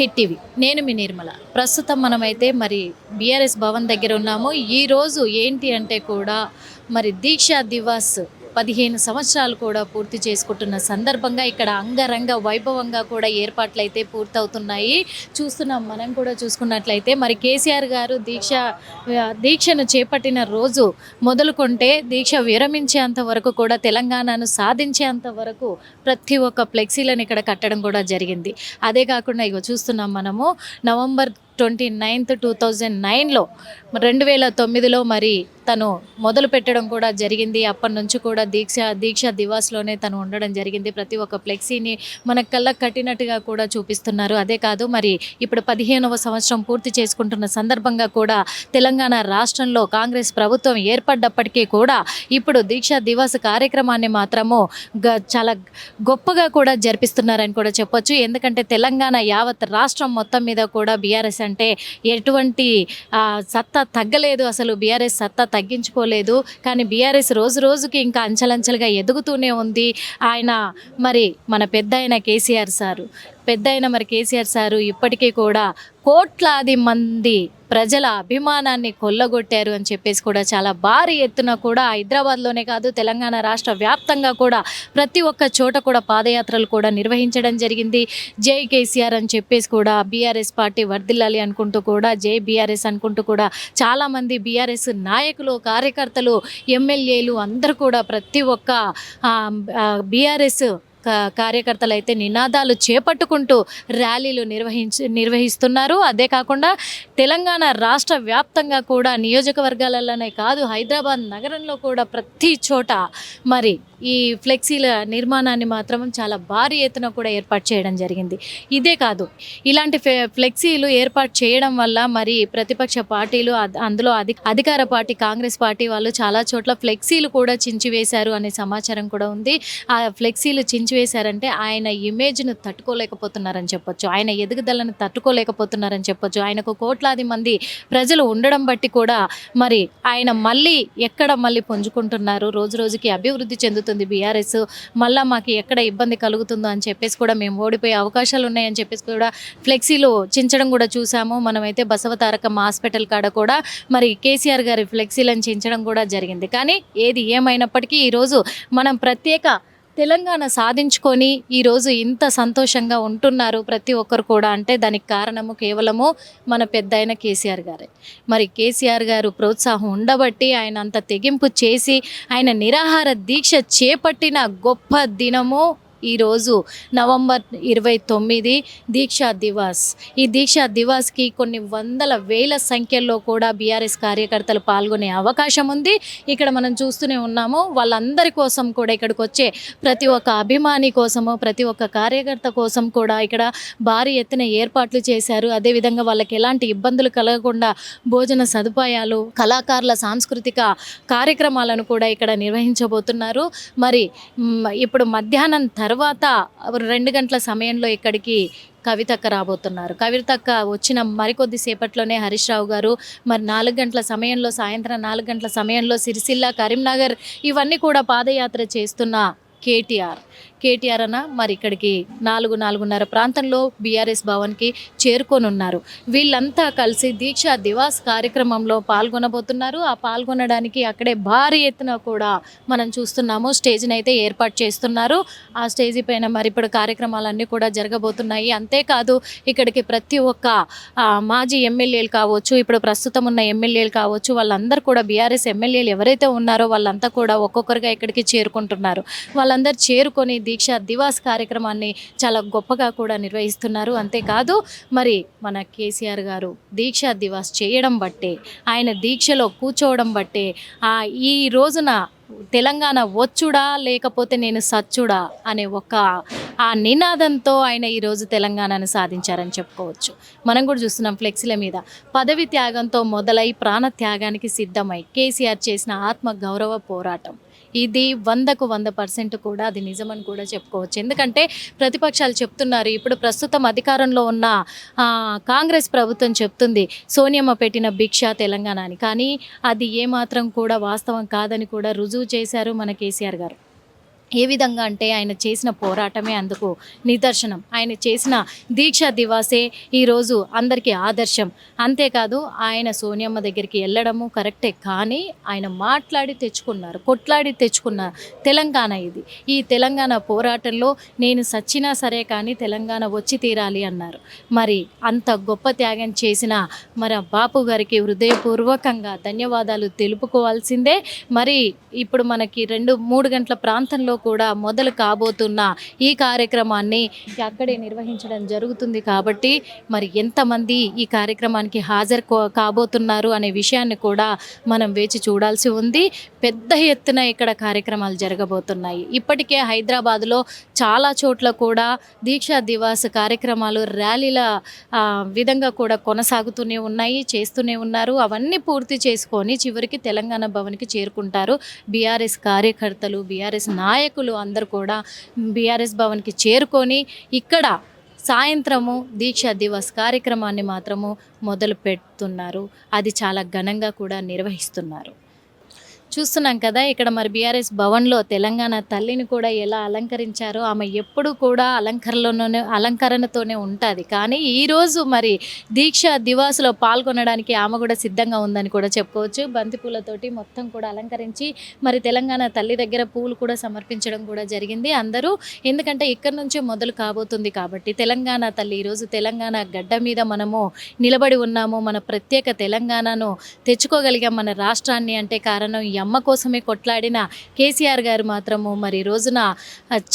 Hit TV. నేను మీ నిర్మల. ప్రస్తుతం మనమైతే మరి బీఆర్ఎస్ భవన్ దగ్గర ఉన్నాము. ఈ రోజు ఏంటి అంటే కూడా మరి దీక్షా దివాస్ పదిహేను సంవత్సరాలు కూడా పూర్తి చేసుకుంటున్న సందర్భంగా ఇక్కడ అంగరంగ వైభవంగా కూడా ఏర్పాట్లు అయితే పూర్తవుతున్నాయి. చూస్తున్నాం మనం కూడా చూసుకున్నట్లయితే మరి కేసీఆర్ గారు దీక్ష దీక్షను చేపట్టిన రోజు మొదలుకుంటే దీక్ష విరమించేంత వరకు కూడా తెలంగాణను సాధించేంత వరకు ప్రతి ఒక్క ఫ్లెక్సీలను ఇక్కడ కట్టడం కూడా జరిగింది. అదే కాకుండా ఇగో చూస్తున్నాం మనము November twenty ninth two thousand నైన్లో రెండు వేల తొమ్మిదిలో మరి తను మొదలు పెట్టడం కూడా జరిగింది. అప్పటి నుంచి కూడా దీక్ష దీక్ష దివాస్లోనే తను ఉండడం జరిగింది. ప్రతి ఒక్క ఫ్లెక్సీని మన కళ్ళ కట్టినట్టుగా కూడా చూపిస్తున్నారు. అదే కాదు మరి ఇప్పుడు పదిహేనవ సంవత్సరం పూర్తి చేసుకుంటున్న సందర్భంగా కూడా తెలంగాణ రాష్ట్రంలో కాంగ్రెస్ ప్రభుత్వం ఏర్పడ్డప్పటికీ కూడా ఇప్పుడు దీక్ష దివాస్ కార్యక్రమాన్ని మాత్రము గ చాలా గొప్పగా కూడా జరిపిస్తున్నారని కూడా చెప్పొచ్చు. ఎందుకంటే తెలంగాణ యావత్ రాష్ట్రం మొత్తం మీద కూడా బీఆర్ఎస్ అంటే ఎటువంటి సత్తా తగ్గలేదు అసలు. బీఆర్ఎస్ సత్తా తగ్గించుకోలేదు. కానీ బీఆర్ఎస్ రోజు రోజుకి ఇంకా అంచెలంచెలుగా ఎదుగుతూనే ఉంది. ఆయన మరి మన పెద్ద ఆయన కేసీఆర్ సారు. పెద్ద అయిన మరి కేసీఆర్ సారు ఇప్పటికీ కూడా కోట్లాది మంది ప్రజల అభిమానాన్ని కొల్లగొట్టారు అని చెప్పేసి కూడా చాలా భారీ ఎత్తున కూడా హైదరాబాద్లోనే కాదు తెలంగాణ రాష్ట్ర వ్యాప్తంగా కూడా ప్రతి ఒక్క చోట కూడా పాదయాత్రలు కూడా నిర్వహించడం జరిగింది. జై కేసీఆర్ అని చెప్పేసి కూడా బీఆర్ఎస్ పార్టీ వర్దిల్లాలి అనుకుంటూ కూడా జై బీఆర్ఎస్ అనుకుంటూ కూడా చాలామంది బీఆర్ఎస్ నాయకులు కార్యకర్తలు ఎమ్మెల్యేలు అందరూ కూడా ప్రతి ఒక్క బీఆర్ఎస్ కార్యకర్తలు అయితే నినాదాలు చేపట్టుకుంటూ ర్యాలీలు నిర్వహించి నిర్వహిస్తున్నారు. అదే కాకుండా తెలంగాణ రాష్ట్ర వ్యాప్తంగా కూడా నియోజకవర్గాలలోనే కాదు హైదరాబాద్ నగరంలో కూడా ప్రతి చోట మరి ఈ ఫ్లెక్సీల నిర్మాణాన్ని మాత్రం చాలా భారీ ఎత్తున కూడా ఏర్పాటు చేయడం జరిగింది. ఇదే కాదు ఇలాంటి ఫ్లెక్సీలు ఏర్పాటు చేయడం వల్ల మరి ప్రతిపక్ష పార్టీలు అద్- అందులో అధి అధికార పార్టీ కాంగ్రెస్ పార్టీ వాళ్ళు చాలా చోట్ల ఫ్లెక్సీలు కూడా చించివేశారు అనే సమాచారం కూడా ఉంది. ఆ ఫ్లెక్సీలు చించివేశారంటే ఆయన ఇమేజ్ను తట్టుకోలేకపోతున్నారని చెప్పొచ్చు ఆయన ఎదుగుదలను తట్టుకోలేకపోతున్నారని చెప్పొచ్చు. ఆయనకు కోట్లాది మంది ప్రజలు ఉండడం బట్టి కూడా మరి ఆయన మళ్ళీ ఎక్కడ మళ్ళీ పుంజుకుంటున్నారు రోజు రోజుకి అభివృద్ధి అవుతుంది బీఆర్ఎస్ మళ్ళీ మాకు ఎక్కడ ఇబ్బంది కలుగుతుందో అని చెప్పేసి కూడా మేము ఓడిపోయే అవకాశాలు ఉన్నాయని చెప్పేసి కూడా ఫ్లెక్సీలు చించడం కూడా చూసాము. మనమైతే బసవతారకమ్మ హాస్పిటల్ కాడ కూడా మరి కేసీఆర్ గారి ఫ్లెక్సీలను చించడం కూడా జరిగింది. కానీ ఏది ఏమైనప్పటికీ ఈరోజు మనం ప్రత్యేక తెలంగాణ సాధించుకొని ఈరోజు ఇంత సంతోషంగా ఉంటున్నారు ప్రతి ఒక్కరు కూడా. అంటే దానికి కారణము కేవలము మన పెద్ద అయిన కేసీఆర్ గారే. మరి కేసీఆర్ గారు ప్రోత్సాహం ఉండబట్టి ఆయన అంత తెగింపు చేసి ఆయన నిరాహార దీక్ష చేపట్టిన గొప్ప దినము ఈరోజు నవంబర్ ఇరవై తొమ్మిది దీక్షా దివాస్. ఈ దీక్షా దివాస్కి కొన్ని వందల వేల సంఖ్యలో కూడా బీఆర్ఎస్ కార్యకర్తలు పాల్గొనే అవకాశం ఉంది. ఇక్కడ మనం చూస్తూనే ఉన్నాము వాళ్ళందరి కోసం కూడా ఇక్కడికి వచ్చే ప్రతి ఒక్క అభిమాని కోసము ప్రతి ఒక్క కార్యకర్త కోసం కూడా ఇక్కడ భారీ ఎత్తున ఏర్పాట్లు చేశారు. అదేవిధంగా వాళ్ళకి ఎలాంటి ఇబ్బందులు కలగకుండా భోజన సదుపాయాలు కళాకారుల సాంస్కృతిక కార్యక్రమాలను కూడా ఇక్కడ నిర్వహించబోతున్నారు. మరి ఇప్పుడు మధ్యాహ్నం తర్వాత రెండు గంటల సమయంలో ఇక్కడికి కవితక్క రాబోతున్నారు. కవితక్క వచ్చిన మరికొద్ది సేపట్లోనే హరీష్ రావు గారు మరి నాలుగు గంటల సమయంలో సాయంత్రం నాలుగు గంటల సమయంలో సిరిసిల్ల కరీంనగర్ ఇవన్నీ కూడా పాదయాత్ర చేస్తున్న కేటీఆర్. కేటీఆర్ అన్న మరి ఇక్కడికి నాలుగు నాలుగున్నర ప్రాంతంలో బీఆర్ఎస్ భవన్కి చేరుకోనున్నారు. వీళ్ళంతా కలిసి దీక్షా దివాస్ కార్యక్రమంలో పాల్గొనబోతున్నారు. ఆ పాల్గొనడానికి అక్కడే భారీ ఎత్తున కూడా మనం చూస్తున్నాము. స్టేజ్ని అయితే ఏర్పాటు చేస్తున్నారు. ఆ స్టేజీ పైన మరి ఇప్పుడు కార్యక్రమాలన్నీ కూడా జరగబోతున్నాయి. అంతేకాదు ఇక్కడికి ప్రతి ఒక్క మాజీ ఎమ్మెల్యేలు కావచ్చు ఇప్పుడు ప్రస్తుతం ఉన్న ఎమ్మెల్యేలు కావచ్చు వాళ్ళందరూ కూడా బీఆర్ఎస్ ఎమ్మెల్యేలు ఎవరైతే ఉన్నారో వాళ్ళంతా కూడా ఒక్కొక్కరుగా ఇక్కడికి చేరుకుంటున్నారు. వాళ్ళందరూ చేరుకొని దీక్ష దివాస్ కార్యక్రమాన్ని చాలా గొప్పగా కూడా నిర్వహిస్తున్నారు. అంతేకాదు మరి మన కేసీఆర్ గారు దీక్ష దివాస్ చేయడం బట్టే ఆయన దీక్షలో కూర్చోవడం బట్టే ఆ ఈ రోజున తెలంగాణ వచ్చుడా లేకపోతే నేను సచ్చుడా అనే ఒక ఆ నినాదంతో ఆయన ఈరోజు తెలంగాణను సాధించారని చెప్పుకోవచ్చు. మనం కూడా చూస్తున్నాం ఫ్లెక్సీల మీద. పదవి త్యాగంతో మొదలై ప్రాణ త్యాగానికి సిద్ధమై కేసీఆర్ చేసిన ఆత్మ గౌరవ పోరాటం. ఇది వందకు వంద పర్సెంట్ కూడా అది నిజమని కూడా చెప్పుకోవచ్చు. ఎందుకంటే ప్రతిపక్షాలు చెప్తున్నారు ఇప్పుడు ప్రస్తుతం అధికారంలో ఉన్న కాంగ్రెస్ ప్రభుత్వం చెప్తుంది సోనియమ్మ పెట్టిన భిక్ష తెలంగాణ అని కానీ అది ఏమాత్రం కూడా వాస్తవం కాదని కూడా రుజువు చేశారు మన కేసీఆర్ గారు. ఏ విధంగా అంటే ఆయన చేసిన పోరాటమే అందుకు నిదర్శనం. ఆయన చేసిన దీక్ష దివాసే ఈరోజు అందరికీ ఆదర్శం. అంతేకాదు ఆయన సోనియమ్మ దగ్గరికి వెళ్ళడము కరెక్టే కానీ ఆయన మాట్లాడి తెచ్చుకున్నారు కొట్లాడి తెచ్చుకున్న తెలంగాణ ఇది. ఈ తెలంగాణ పోరాటంలో నేను సచ్చినా సరే కానీ తెలంగాణ వచ్చి తీరాలి అన్నారు. మరి అంత గొప్ప త్యాగం చేసిన మరి బాపు గారికి హృదయపూర్వకంగా ధన్యవాదాలు తెలుపుకోవాల్సిందే. మరి ఇప్పుడు మనకి రెండు మూడు గంటల ప్రాంతంలో కూడా మొదలు కాబోతున్న ఈ కార్యక్రమాన్ని అక్కడే నిర్వహించడం జరుగుతుంది కాబట్టి మరి ఎంతమంది ఈ కార్యక్రమానికి హాజరు కాబోతున్నారు అనే విషయాన్ని కూడా మనం వేచి చూడాల్సి ఉంది. పెద్ద ఎత్తున ఇక్కడ కార్యక్రమాలు జరగబోతున్నాయి. ఇప్పటికే హైదరాబాద్లో చాలా చోట్ల కూడా దీక్షా దివాస్ కార్యక్రమాలు ర్యాలీల విధంగా కూడా కొనసాగుతూనే ఉన్నాయి చేస్తూనే ఉన్నారు. అవన్నీ పూర్తి చేసుకొని చివరికి తెలంగాణ భవన్కి చేరుకుంటారు. బీఆర్ఎస్ కార్యకర్తలు బీఆర్ఎస్ నాయకులు అందరూ కూడా బీఆర్ఎస్ భవన్కి చేరుకొని ఇక్కడ సాయంత్రము దీక్షా దివస్ కార్యక్రమాన్ని మాత్రము మొదలు పెడుతున్నారు అది చాలా ఘనంగా కూడా నిర్వహిస్తున్నారు. చూస్తున్నాం కదా ఇక్కడ మరి బీఆర్ఎస్ భవన్లో తెలంగాణ తల్లిని కూడా ఎలా అలంకరించారో ఆమె ఎప్పుడు కూడా అలంకరణలోనే అలంకరణతోనే ఉంటుంది. కానీ ఈరోజు మరి దీక్ష దివాస్లో పాల్గొనడానికి ఆమె కూడా సిద్ధంగా ఉందని కూడా చెప్పుకోవచ్చు. బంతిపూలతోటి మొత్తం కూడా అలంకరించి మరి తెలంగాణ తల్లి దగ్గర పూలు కూడా సమర్పించడం కూడా జరిగింది. అందరూ ఎందుకంటే ఇక్కడ నుంచే మొదలు కాబోతుంది కాబట్టి తెలంగాణ తల్లి ఈరోజు తెలంగాణ గడ్డ మీద మనము నిలబడి ఉన్నాము. మన ప్రత్యేక తెలంగాణను తెచ్చుకోగలిగాం మన రాష్ట్రాన్ని అంటే కారణం అమ్మ కోసమే కొట్లాడిన కేసీఆర్ గారు మాత్రము మరి రోజున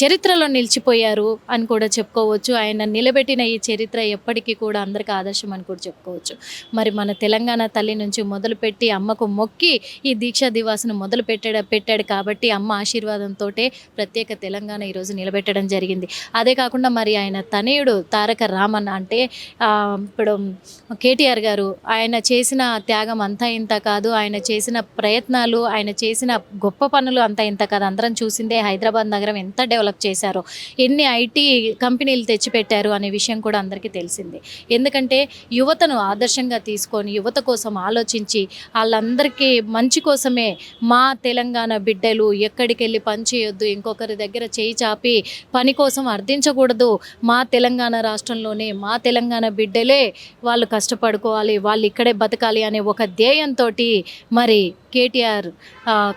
చరిత్రలో నిలిచిపోయారు అని కూడా చెప్పుకోవచ్చు. ఆయన నిలబెట్టిన ఈ చరిత్ర ఎప్పటికీ కూడా అందరికీ ఆదర్శం అని కూడా చెప్పుకోవచ్చు. మరి మన తెలంగాణ తల్లి నుంచి మొదలుపెట్టి అమ్మకు మొక్కి ఈ దీక్షా దివాస్ను మొదలు పెట్టాడు పెట్టాడు కాబట్టి అమ్మ ఆశీర్వాదంతో ప్రత్యేక తెలంగాణ ఈరోజు నిలబెట్టడం జరిగింది. అదే కాకుండా మరి ఆయన తనయుడు తారక రామన్ అంటే ఇప్పుడు కేటీఆర్ గారు ఆయన చేసిన త్యాగం అంతా ఇంత కాదు. ఆయన చేసిన ప్రయత్నాలు ఆయన చేసిన గొప్ప పనులు అంతా ఇంత కదా. అందరం చూసిందే హైదరాబాద్ నగరం ఎంత డెవలప్ చేశారో ఎన్ని ఐటీ కంపెనీలు తెచ్చిపెట్టారు అనే విషయం కూడా అందరికీ తెలిసిందే. ఎందుకంటే యువతను ఆదర్శంగా తీసుకొని యువత కోసం ఆలోచించి వాళ్ళందరికీ మంచి కోసమే మా తెలంగాణ బిడ్డలు ఎక్కడికి వెళ్ళి పని చేయొద్దు ఇంకొకరి దగ్గర చేయి చాపి పని కోసం అర్థించకూడదు. మా తెలంగాణ రాష్ట్రంలోనే మా తెలంగాణ బిడ్డలే వాళ్ళు కష్టపడుకోవాలి వాళ్ళు ఇక్కడే బతకాలి అనే ఒక ధ్యేయంతో మరి కేటీఆర్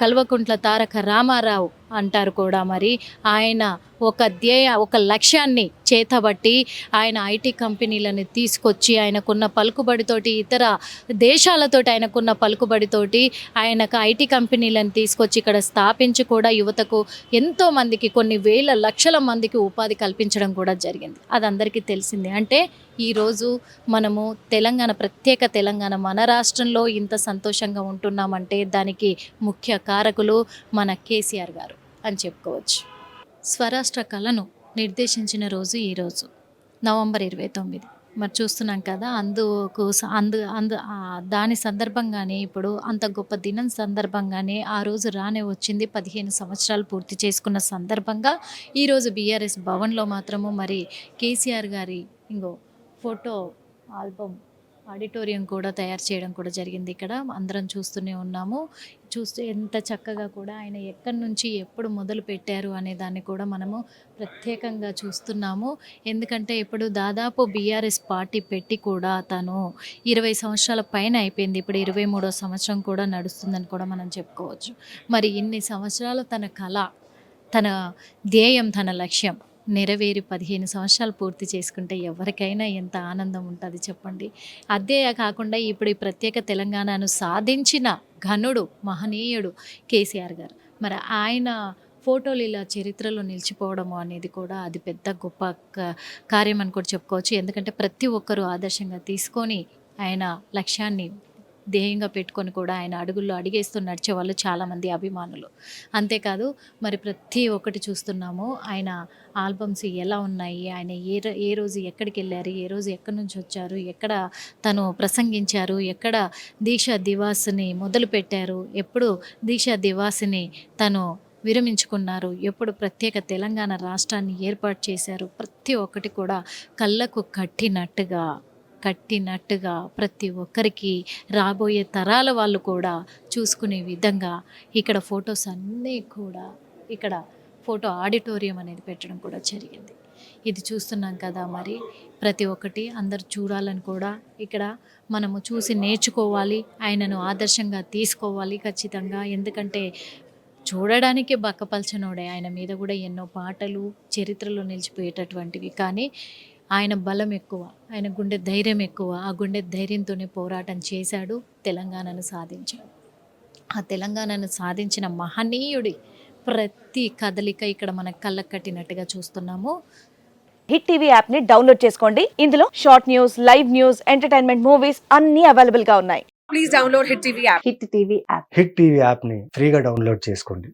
కల్వకుంట్ల తారక రామారావు అంటారు కూడా మరి. ఆయన ఒక ధ్యేయ ఒక లక్ష్యాన్ని చేతబట్టి ఆయన ఐటీ కంపెనీలను తీసుకొచ్చి ఆయనకున్న పలుకుబడితోటి ఇతర దేశాలతోటి ఆయనకున్న పలుకుబడితోటి ఆయనకు ఐటీ కంపెనీలను తీసుకొచ్చి ఇక్కడ స్థాపించి కూడా యువతకు ఎంతో మందికి కొన్ని వేల లక్షల మందికి ఉపాధి కల్పించడం కూడా జరిగింది. అది అందరికీ తెలిసింది. అంటే ఈరోజు మనము తెలంగాణ ప్రత్యేక తెలంగాణ మన రాష్ట్రంలో ఇంత సంతోషంగా ఉంటున్నామంటే దానికి ముఖ్య కారకులు మన కేసీఆర్ గారు. అని చెప్పుకోవచ్చు. స్వరాష్ట్ర కళను నిర్దేశించిన రోజు ఈరోజు నవంబర్ ఇరవై తొమ్మిది. మరి చూస్తున్నాం కదా అందుకు అందు అందు దాని సందర్భంగానే ఇప్పుడు అంత గొప్ప దినం సందర్భంగానే ఆ రోజు రానే వచ్చింది. పదిహేను సంవత్సరాలు పూర్తి చేసుకున్న సందర్భంగా ఈరోజు బీఆర్ఎస్ భవన్లో మాత్రము మరి కేసీఆర్ గారి ఇంకో ఫోటో ఆల్బమ్ ఆడిటోరియం కూడా తయారు చేయడం కూడా జరిగింది ఇక్కడ. అందరం చూస్తూనే ఉన్నాము. చూస్తే ఎంత చక్కగా కూడా ఆయన ఎక్కడి నుంచి ఎప్పుడు మొదలు పెట్టారు అనే దాన్ని కూడా మనము ప్రత్యేకంగా చూస్తున్నాము. ఎందుకంటే ఇప్పుడు దాదాపు బీఆర్ఎస్ పార్టీ పెట్టి కూడా తను ఇరవై సంవత్సరాల పైన అయిపోయింది. ఇప్పుడు ఇరవై మూడో సంవత్సరం కూడా నడుస్తుందని కూడా మనం చెప్పుకోవచ్చు. మరి ఇన్ని సంవత్సరాలు తన కళ తన ధ్యేయం తన లక్ష్యం నెరవేరి పదిహేను సంవత్సరాలు పూర్తి చేసుకుంటే ఎవరికైనా ఎంత ఆనందం ఉంటుంది చెప్పండి. అదే కాకుండా ఇప్పుడు ఈ ప్రత్యేక తెలంగాణను సాధించిన ఘనుడు మహనీయుడు కేసీఆర్ గారు. మరి ఆయన ఫోటోలు ఇలా చరిత్రలో నిలిచిపోవడము అనేది కూడా అది పెద్ద గొప్ప క- కార్యం అని కూడా చెప్పుకోవచ్చు. ఎందుకంటే ప్రతి ఒక్కరూ ఆదర్శంగా తీసుకొని ఆయన లక్ష్యాన్ని ధ్యేయంగా పెట్టుకొని కూడా ఆయన అడుగుల్లో అడిగేస్తూ నడిచే వాళ్ళు చాలామంది అభిమానులు. అంతేకాదు మరి ప్రతి ఒక్కటి చూస్తున్నాము. ఆయన ఆల్బమ్స్ ఎలా ఉన్నాయి? ఆయన ఏ ఏ రోజు ఎక్కడికి వెళ్ళారు? ఏ రోజు ఎక్కడి నుంచి వచ్చారు? ఎక్కడ తను ప్రసంగించారు? ఎక్కడ దీక్షా దివాస్ని మొదలు పెట్టారు? ఎప్పుడు దీక్షా దివాస్ని తను విరమించుకున్నారు? ఎప్పుడు ప్రత్యేక తెలంగాణ రాష్ట్రాన్ని ఏర్పాటు చేశారు? ప్రతి ఒక్కటి కూడా కళ్ళకు కట్టినట్టుగా. కట్టినట్టుగా ప్రతి ఒక్కరికి రాబోయే తరాల వాళ్ళు కూడా చూసుకునే విధంగా ఇక్కడ ఫొటోస్ అన్నీ కూడా ఇక్కడ ఫోటో ఆడిటోరియం అనేది పెట్టడం కూడా జరిగింది. ఇది చూస్తున్నాం కదా మరి ప్రతి ఒక్కటి అందరు చూడాలని కూడా ఇక్కడ మనము చూసి నేర్చుకోవాలి ఆయనను ఆదర్శంగా తీసుకోవాలి ఖచ్చితంగా. ఎందుకంటే చూడడానికి బక్కపల్చనోడే ఆయన మీద కూడా ఎన్నో పాటలు చరిత్రలో నిలిచిపోయేటటువంటివి. కానీ ఆయన బలం ఎక్కువ ఆయన గుండె ధైర్యం ఎక్కువ ఆ గుండె ధైర్యంతోనే పోరాటం చేశాడు తెలంగాణను సాధించాడు. ఆ తెలంగాణను సాధించిన మహనీయుడి ప్రతి కదలిక ఇక్కడ మన కళ్ళకు కట్టినట్టుగా చూస్తున్నాము. హిట్ టీవీ యాప్ని డౌన్లోడ్ చేసుకోండి. ఇందులో short news live news entertainment movies అన్ని అవైలబుల్గా ఉన్నాయి. please download Hit TV app. Hit TV app. Hit TV యాప్ని ఫ్రీగా డౌన్లోడ్ చేసుకోండి.